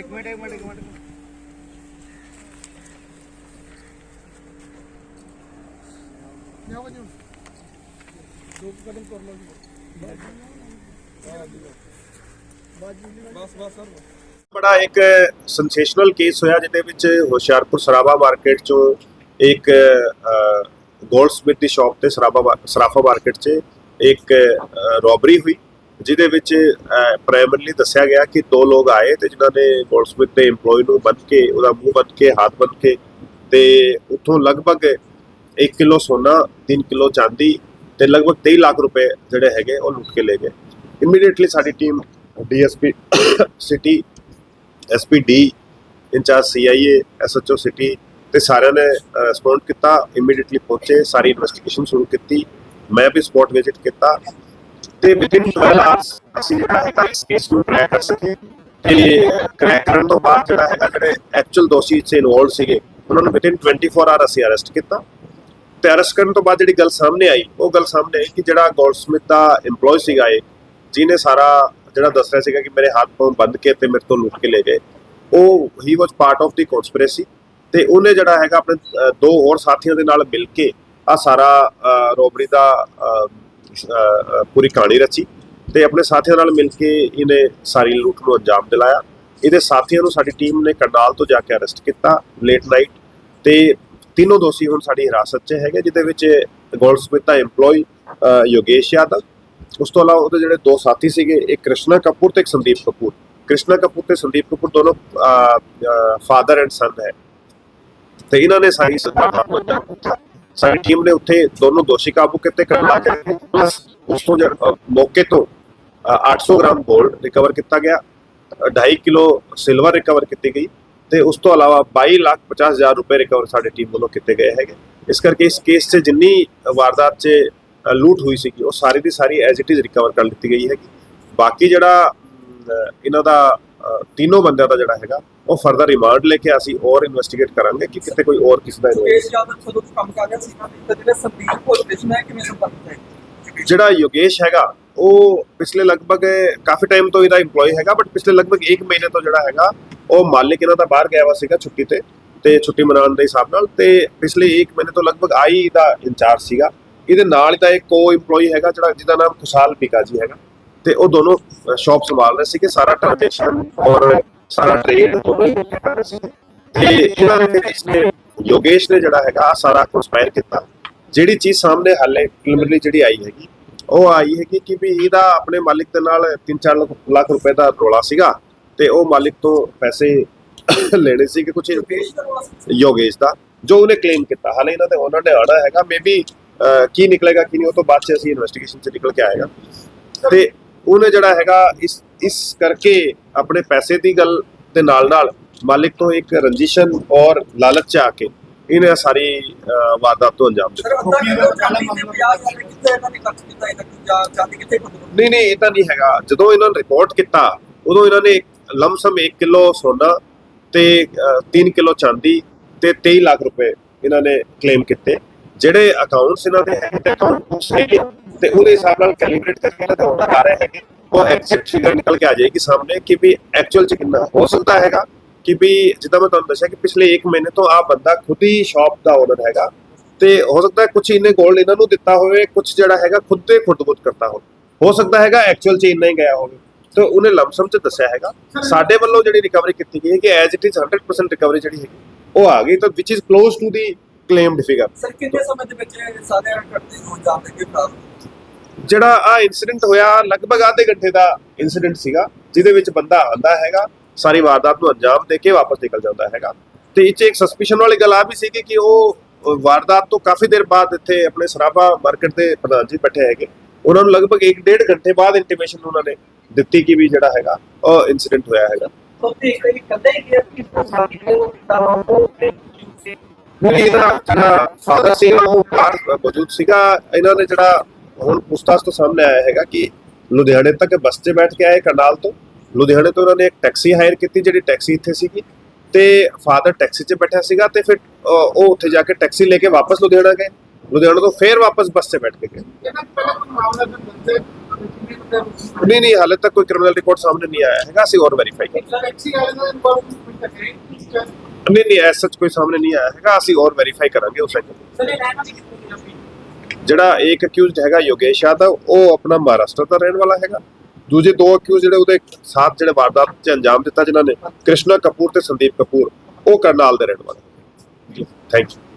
ਇੱਕ ਮਿੰਟ ਇੱਕ ਮਿੰਟ ਇੱਕ ਮਿੰਟ। ਲਿਆਓ ਜੀ ਦੋ ਕੁ ਕਦਮ ਕਰ ਲਓ ਜੀ ਬਸ ਬਸ ਸਰ ਬੜਾ ਇੱਕ ਸੈਂਸੇਸ਼ਨਲ ਕੇਸ ਹੋਇਆ, ਜਿਹਦੇ ਵਿੱਚ ਹੁਸ਼ਿਆਰਪੁਰ ਸਰਾਭਾ ਮਾਰਕੀਟ ਚੋਂ ਇੱਕ ਗੋਲਡ ਸਮਿਥ ਦੀ ਸ਼ਾਪ ਤੇ ਸਰਾਭਾ ਸਰਾਫਾ ਮਾਰਕੀਟ 'ਚ ਇੱਕ ਰੋਬਰੀ ਹੋਈ। ਜਿਹਦੇ ਵਿੱਚ ਪ੍ਰਾਇਮਰੀਲੀ ਦੱਸਿਆ ਗਿਆ ਕਿ ਦੋ ਲੋਕ ਆਏ ਤੇ ਜਿਨ੍ਹਾਂ ਨੇ ਗੋਲਡਸਮਿਥ ਦੇ EMPLOYE ਨੂੰ ਬੰਨ ਕੇ, ਉਹਦਾ ਮੂੰਹ ਬੰਨ ਕੇ, ਹੱਥ ਬੰਨ ਕੇ ਤੇ ਉੱਥੋਂ ਲਗਭਗ 1 ਕਿਲੋ ਸੋਨਾ 3 ਕਿਲੋ ਚਾਂਦੀ ਤੇ ਲਗਭਗ 23 ਲੱਖ ਰੁਪਏ ਜਿਹੜੇ ਹੈਗੇ ਉਹ ਲੁੱਟ ਕੇ ਲੈ ਗਏ। ਇਮੀਡੀਏਟਲੀ ਸਾਡੀ team DSP city SPD in-charge CIA SHO city ਤੇ ਸਾਰਿਆਂ ਨੇ ਰਿਸਪੌਂਡ ਕੀਤਾ ਇਮੀਡੀਏਟਲੀ ਪਹੁੰਚੇ, ਸਾਰੀ ਇਨਵੈਸਟੀਗੇਸ਼ਨ ਸ਼ੁਰੂ ਕੀਤੀ। ਮੈਂ ਵੀ ਸਪੌਟ ਵਿਜ਼ਿਟ ਕੀਤਾ। ਤੇ ਵਿਦਿਨ 12 ਆਵਰਸ ਅਸੀਂ ਜਿਹੜਾ ਹੈਗਾ ਇਸ ਕੇਸ ਨੂੰ ਕ੍ਰੈਕ ਕਰ ਸਕੇ ਤੇ ਕ੍ਰੈਕ ਕਰਨ ਤੋਂ ਬਾਅਦ ਜਿਹੜਾ ਹੈਗਾ ਜਿਹੜੇ ਐਕਚੁਅਲ ਦੋਸ਼ੀ ਇਸ ਇਨਵੋਲਡ ਸੀਗੇ, ਉਹਨਾਂ ਨੂੰ ਵਿਦਿਨ 24 ਆਵਰ ਅਸੀਂ ਅਰੈਸਟ ਕੀਤਾ। ਤੇ ਅਰੈਸਟ ਕਰਨ ਤੋਂ ਬਾਅਦ ਜਿਹੜੀ ਗੱਲ ਸਾਹਮਣੇ ਆਈ, ਉਹ ਗੱਲ ਸਾਹਮਣੇ ਆਈ ਕਿ ਜਿਹੜਾ ਗੋਲਡਸਮਿਥ ਦਾ EMPLOYE ਸੀਗਾ ਇਹ, ਜਿਹਨੇ ਸਾਰਾ ਜਿਹੜਾ ਦੱਸ ਰਿਹਾ ਸੀਗਾ ਕਿ ਮੇਰੇ ਹੱਥ ਤੋਂ ਬੰਦ ਕੇ ਤੇ ਮੇਰੇ ਤੋਂ ਲੁੱਟ ਕੇ ਲੈ ਗਏ, ਉਹ ਹੀ was part of the conspiracy ਤੇ ਉਹਨੇ ਜਿਹੜਾ ਹੈਗਾ ਆਪਣੇ ਦੋ ਹੋਰ ਸਾਥੀਆਂ ਦੇ ਨਾਲ ਮਿਲ ਕੇ ਆ ਸਾਰਾ ਰੋਬਰੀ ਦਾ ਪੂਰੀ ਕਹਾਣੀ ਰਚੀ ਤੇ ਆਪਣੇ ਸਾਥੀਆਂ ਨਾਲ ਮਿਲ ਕੇ ਇਹਨੇ ਸਾਰੀ ਲੁੱਟ ਨੂੰ ਅੰਜਾਮ ਦਿਲਾਇਆ। ਇਹਦੇ ਸਾਥੀਆਂ ਨੂੰ ਸਾਡੀ ਟੀਮ ਨੇ ਕਰਨਾਲ ਤੋਂ ਜਾ ਕੇ ਅਰੈਸਟ ਕੀਤਾ ਲੇਟ ਨਾਈਟ ਤੇ ਤਿੰਨੋਂ ਦੋਸ਼ੀ ਹੁਣ ਸਾਡੀ ਹਿਰਾਸਤ 'ਚ ਹੈਗੇ ਜਿਹਦੇ ਵਿੱਚ ਗੋਲਡਸਮਿਥ ਦਾ EMPLOYE ਅਹ, ਯੋਗੇਸ਼ ਯਾਦਵ। ਉਸ ਤੋਂ ਇਲਾਵਾ ਉਹਦੇ ਜਿਹੜੇ ਦੋ ਸਾਥੀ ਸੀਗੇ ਇੱਕ ਕ੍ਰਿਸ਼ਨਾ ਕਪੂਰ ਤੇ ਇੱਕ ਸੰਦੀਪ ਕਪੂਰ। ਕ੍ਰਿਸ਼ਨਾ ਕਪੂਰ ਤੇ ਸੰਦੀਪ ਕਪੂਰ ਦੋਨੋਂ ਫਾਦਰ ਐਂਡ ਸਨ ਹੈ। ਤੇ ਇਹਨਾਂ ਨੇ ਸਾਰੀ ਸੱਤਾ ਸਾਡੀ ਟੀਮ ਨੇ ਉੱਥੇ ਦੋਨੋਂ ਦੋਸ਼ੀ ਕਾਬੂ ਕੀਤੇ। ਕਰਨਾ ਕੇ ਪਲੱਸ ਉਸ ਤੋਂ ਮੌਕੇ ਤੋਂ 800 ਗ੍ਰਾਮ 골ਡ ਰਿਕਵਰ ਕੀਤਾ ਗਿਆ। 2.5 ਕਿਲੋ ਸਿਲਵਰ ਰਿਕਵਰ ਕੀਤੀ ਗਈ। ਤੇ ਉਸ ਤੋਂ ਇਲਾਵਾ 22 ਲੱਖ 50 ਹਜ਼ਾਰ ਰੁਪਏ ਰਿਕਵਰ ਸਾਡੀ ਟੀਮ ਵੱਲੋਂ ਕੀਤੇ ਗਏ ਹੈਗੇ। ਇਸ ਕਰਕੇ ਇਸ ਕੇਸ 'ਚ ਜਿੰਨੀ ਵਾਰਦਾਤ 'ਚ ਅ, ਲੂਟ ਹੋਈ ਸੀਗੀ ਉਹ ਸਾਰੀ ਦੀ ਸਾਰੀ ਐਜ਼ ਇਟ ਇਜ਼ ਰਿਕਵਰ ਕਰ ਲਿੱਤੀ ਗਈ ਹੈਗੀ। ਬਾਕੀ ਜਿਹੜਾ ਇਹਨਾਂ ਦਾ ਤਿੰਨੋਂ ਬੰਦਿਆਂ ਦਾ ਜਿਹੜਾ ਹੈਗਾ ਉਹ ਫਰਦਰ ਰਿਮਾਂਡ ਲੈ ਕੇ ਅਸੀਂ ਹੋਰ ਇਨਵੈਸਟੀਗੇਟ ਕਰਾਂਗੇ ਕਿ ਕਿਤੇ ਕੋਈ ਹੋਰ ਕਿਸੇ ਦਾ involvement ਮੁਕੇਸ਼ ਯਾਦਵ ਜਦੋਂ ਤੋਂ ਕੰਮ ਕਰ ਰਿਹਾ ਸੀ ਤੇ ਜਿਹੜੇ ਸੰਦੀਪ ਹੋਰ ਕ੍ਰਿਸ਼ਨ ਹੈ ਕਿਵੇਂ ਸੰਪਰਕ ਹੈ ਜਿਹੜਾ ਯੋਗੇਸ਼ ਹੈਗਾ ਉਹ ਪਿਛਲੇ ਲਗਭਗ ਕਾਫੀ ਟਾਈਮ ਤੋਂ ਇਹਦਾ EMPLOYE ਹੈਗਾ ਬਟ ਪਿਛਲੇ ਲਗਭਗ 1 ਮਹੀਨੇ ਤੋਂ ਜਿਹੜਾ ਹੈਗਾ ਉਹ ਮਾਲਿਕ ਇਹਨਾਂ ਦਾ ਬਾਹਰ ਗਿਆ ਵਾ ਸੀਗਾ ਛੁੱਟੀ ਤੇ ਤੇ ਛੁੱਟੀ ਮਨਾਉਣ ਦੇ ਹਿਸਾਬ ਨਾਲ ਤੇ ਪਿਛਲੇ 1 ਮਹੀਨੇ ਤੋਂ ਲਗਭਗ ਆਈ ਦਾ ਇੰਚਾਰਜ ਸੀਗਾ। ਇਹਦੇ ਨਾਲ ਦਾ ਇੱਕ ਕੋ EMPLOYE ਹੈਗਾ ਜਿਹੜਾ ਜਿਹਦਾ ਨਾਮ ਖੁਸ਼ਹਾਲ ਪੀਕਾ ਜੀ ਹੈਗਾ। ਤੇ ਉਹ ਦੋਨੋਂ ਸ਼ਾਪ ਸੰਭਾਲ ਰਹੇ ਸੀਗੇ, ਸਾਰਾ ਟ੍ਰਾਂਜੈਕਸ਼ਨ ਔਰ ਸਾਰਾ ਟ੍ਰੇਡ ਦੋਨੋਂ ਹੀ ਕਰ ਰਹੇ ਸੀਗੇ ਤੇ ਇਹਨਾਂ ਨੇ ਫਿਰ ਇਸਨੇ ਯੋਗੇਸ਼ ਨੇ ਜਿਹੜਾ ਹੈਗਾ ਸਾਰਾ ਕੰਸਪਾਇਰ ਕੀਤਾ। ਜਿਹੜੀ ਚੀਜ਼ ਸਾਹਮਣੇ ਹਾਲੇ ਪ੍ਰੀਲਿਮਿਨਰੀ ਜਿਹੜੀ ਆਈ ਹੈਗੀ, ਉਹ ਆਈ ਹੈਗੀ ਕਿ ਵੀ ਇਹਦਾ ਆਪਣੇ ਮਾਲਿਕ ਦੇ ਨਾਲ 3-4 ਲੱਖ ਰੁਪਏ ਦਾ ਰੋਲਾ ਸੀਗਾ ਤੇ ਉਹ ਮਾਲਿਕ ਤੋਂ ਪੈਸੇ ਲੈਣੇ ਸੀ ਕਿ ਕੁਝ ਯੋਗੇਸ਼ ਦਾ, ਜੋ ਉਹਨੇ ਕਲੇਮ ਕੀਤਾ। ਹਾਲੇ ਇਹਨਾਂ ਦੇ ਉਹਨਾਂ ਨੇ ਆਣਾ ਹੈਗਾ ਮੇਬੀ ਕੀ ਨਿਕਲੇਗਾ, ਕੀ ਨਹੀਂ, ਉਹ ਤੋਂ ਬਾਅਦ ਚ ਅਸੀਂ ਇਨਵੈਸਟੀਗੇਸ਼ਨ ਚ ਨਿਕਲ ਕੇ ਆਏਗਾ। ਤੇ ਉਹਨੇ ਜਿਹੜਾ ਹੈਗਾ ਇਸ ਇਸ ਕਰਕੇ ਆਪਣੇ ਪੈਸੇ ਦੀ ਗੱਲ ਦੇ ਨਾਲ ਨਾਲ ਮਾਲਿਕ ਤੋਂ ਇੱਕ ਰੰਜਿਸ਼ਨ ਔਰ ਲਾਲਚ ਚ ਆ ਕੇ ਇਹਨੇ ਸਾਰੀ ਵਾਰਦਾਤ ਤੋਂ ਅੰਜਾਮ ਦਿੱਤਾ। ਸਰ ਅੱਧਾ ਕਿਲੋ ਚਾਂਦੀ ਤੇ 50 ਹਜ਼ਾਰ ਕਿੱਥੇ ਇਹਨਾਂ ਨੇ ਖਰਚ ਕੀਤਾ ਇਹ ਤੱਕ ਜਾਂ ਚਾਂਦੀ ਕਿੱਥੇ ਖਤਮ ਨਹੀਂ ਨਹੀਂ ਇਹ ਤਾਂ ਨਹੀਂ ਹੈਗਾ। ਜਦੋਂ ਇਹਨਾਂ ਨੇ ਰਿਪੋਰਟ ਕੀਤਾ ਉਦੋਂ ਇਹਨਾਂ ਨੇ ਲਮਸਮ 1 ਕਿਲੋ ਸੋਨਾ ਤੇ 3 ਕਿਲੋ ਚਾਂਦੀ ਤੇ 23 ਲੱਖ ਰੁਪਏ ਇਹਨਾਂ ਨੇ ਕਲੇਮ ਕੀਤੇ। ਜਿਹੜੇ ਅਕਾਊਂਟਸ ਇਹਨਾਂ ਦੇ ਹੈਗੇ ਤੇ ਅਕਾਊਂਟ ਹੈਗੇ ਤੇ ਉਹਦੇ ਹਿਸਾਬ ਨਾਲ ਕੈਲੀਬ੍ਰੇਟ ਕਰਕੇ ਇਹਨਾਂ ਦੇ ਆਰਡਰ ਆ ਰਹੇ ਹੈਗੇ। ਉਹ ਐਗਜ਼ੈਕਟ ਫਿਗਰ ਨਿਕਲ ਕੇ ਆ ਜਾਏਗੀ ਸਾਹਮਣੇ ਕਿ ਵੀ ਐਕਚੁਅਲ ਚ ਕਿੰਨਾ ਹੋ ਸਕਦਾ ਹੈਗਾ। ਕਿ ਵੀ ਜਿੱਦਾਂ ਮੈਂ ਤੁਹਾਨੂੰ ਦੱਸਿਆ ਕਿ ਪਿਛਲੇ 1 ਮਹੀਨੇ ਤੋਂ ਆ ਬੰਦਾ ਖੁਦ ਹੀ ਸ਼ਾਪ ਦਾ ਓਨਰ ਹੈਗਾ। ਤੇ ਹੋ ਸਕਦਾ ਹੈ ਕੁਝ ਇਹਨੇ ਗੋਲਡ ਇਹਨਾਂ ਨੂੰ ਦਿੱਤਾ ਹੋਵੇ ਕੁਝ ਜਿਹੜਾ ਹੈਗਾ ਖੁਦ ਤੇ ਖੁਦਬੁੱਧ ਕਰਤਾ ਹੋਵੇ। ਹੋ ਸਕਦਾ ਹੈਗਾ ਐਕਚੁਅਲ ਚ ਇੰਨਾ ਹੀ ਗਿਆ ਹੋਵੇ। ਤੇ ਉਹਨੇ ਲਮਸਮ ਚ ਦੱਸਿਆ ਹੈਗਾ। ਸਾਡੇ ਵੱਲੋਂ ਜਿਹੜੀ ਰਿਕਵਰੀ ਕੀਤੀ ਗਈ ਹੈ ਕਿ ਐਜ਼ ਇਟ ਇਜ਼ 100% ਰਿਕਵਰੀ ਜਿਹੜੀ ਹੈਗੀ, ਉਹ ਆ ਗਈ ਤਾਂ ਵਿਚ is close to the claimed figure sir, ਕਿੰਨੇ ਸਮੇਂ ਦੇ ਵਿੱਚ ਇਹ ਸਾਰੇ ਘਟਦੇ ਹੋ ਜਾਂਦੇ ਕਿ ਪ੍ਰਾਪਤ ਜਿਹੜਾ ਆ ਇਨਸੀਡੈਂਟ ਹੋਇਆ ਲਗਭਗ ਆਧੇ ਘੰਟੇ ਦਾ ਇਨਸੀਡੈਂਟ ਸੀਗਾ ਜਿਹਦੇ ਵਿੱਚ ਬੰਦਾ ਆਉਂਦਾ ਹੈਗਾ ਸਾਰੀ ਵਾਰਦਾਤ ਨੂੰ ਅੰਜਾਮ ਦੇ ਕੇ ਵਾਪਸ ਨਿਕਲ ਜਾਂਦਾ ਹੈਗਾ। ਤੇ ਇਹ ਇੱਕ ਸਸਪੀਸ਼ਨ ਵਾਲੀ ਗੱਲ ਆ ਵੀ ਸੀ ਕਿ ਉਹ ਵਾਰਦਾਤ ਤੋਂ ਕਾਫੀ ਦੇਰ ਬਾਅਦ ਇੱਥੇ ਆਪਣੇ ਸਰਾਬਾ ਮਾਰਕੀਟ ਦੇ ਪ੍ਰਧਾਨ ਜੀ ਬੈਠੇ ਹੈਗੇ। ਉਹਨਾਂ ਨੂੰ ਲਗਭਗ 1.5 ਘੰਟੇ ਬਾਅਦ ਇੰਟੀਮੇਸ਼ਨ ਉਹਨਾਂ ਨੇ ਦਿੱਤੀ ਕਿ ਵੀ ਜਿਹੜਾ ਹੈਗਾ ਉਹ ਇਨਸੀਡੈਂਟ ਹੋਇਆ ਹੈਗਾ। ਨਹੀਂ ਇਹਦਾ ਜਿਹੜਾ ਫਾਦਰ ਸੀਗਾ ਉਹ ਮੌਜੂਦ ਸੀਗਾ। ਇਹਨਾਂ ਨੇ ਜਿਹੜਾ ਹੁਣ ਪੁਸਤਾਸ ਤੋਂ ਸਾਹਮਣੇ ਆਇਆ ਹੈਗਾ ਕਿ ਲੁਧਿਆਣੇ ਤੱਕ ਬੱਸ 'ਤੇ ਬੈਠ ਕੇ ਆਏ ਕਰਨਾਲ ਤੋਂ। ਲੁਧਿਆਣੇ ਤੋਂ ਉਹਨਾਂ ਨੇ ਇੱਕ ਟੈਕਸੀ ਹਾਇਰ ਕੀਤੀ ਜਿਹੜੀ ਟੈਕਸੀ ਇੱਥੇ ਸੀਗੀ ਤੇ ਫਾਦਰ ਟੈਕਸੀ 'ਚ ਬੈਠਾ ਸੀਗਾ ਤੇ ਫਿਰ ਉਹ ਉੱਥੇ ਜਾ ਕੇ ਟੈਕਸੀ ਲੈ ਕੇ ਵਾਪਸ ਲੁਧਿਆਣਾ ਗਏ। ਲੁਧਿਆਣਾ ਤੋਂ ਫੇਰ ਵਾਪਸ ਬੱਸ 'ਤੇ ਬੈਠ ਕੇ ਗਏ। ਨਹੀਂ ਨਹੀਂ ਹਾਲੇ ਤੱਕ ਕੋਈ ਕ੍ਰਿਮੀਨਲ ਰਿਕਾਰਡ ਸਾਹਮਣੇ ਨਹੀਂ ਆਇਆ ਹੈਗਾ ਅਸੀਂ ਹੋਰ ਵੈਰੀਫਾਈ ਕਰਾਂਗੇ। ਨਹੀਂ ਨਹੀਂ ਐਸ ਸੱਚ ਕੋਈ ਸਾਹਮਣੇ ਨਹੀਂ ਆਇਆ ਹੈਗਾ ਅਸੀਂ ਹੋਰ ਵੈਰੀਫਾਈ ਕਰਾਂਗੇ ਉਸ ਸਾਈਡ ਜਿਹੜਾ ਇੱਕ ਅਕਿਊਜ਼ਡ ਹੈਗਾ ਯੋਗੇਸ਼ ਯਾਦਵ ਉਹ ਆਪਣਾ ਮਹਾਰਾਸ਼ਟਰ ਦਾ ਰਹਿਣ ਵਾਲਾ ਹੈਗਾ। ਦੂਜੇ ਦੋ ਅਕਿਊਜ਼ ਜਿਹੜੇ ਉਹਦੇ ਸਾਥ ਜਿਹੜੇ ਵਾਰਦਾਤ 'ਚ ਅੰਜਾਮ ਦਿੱਤਾ ਜਿਨ੍ਹਾਂ ਨੇ ਕ੍ਰਿਸ਼ਨਾ ਕਪੂਰ ਤੇ ਸੰਦੀਪ ਕਪੂਰ ਉਹ ਕਰਨਾਲ ਦੇ ਰਹਿਣ ਵਾਲੇ। ਜੀ। Thank you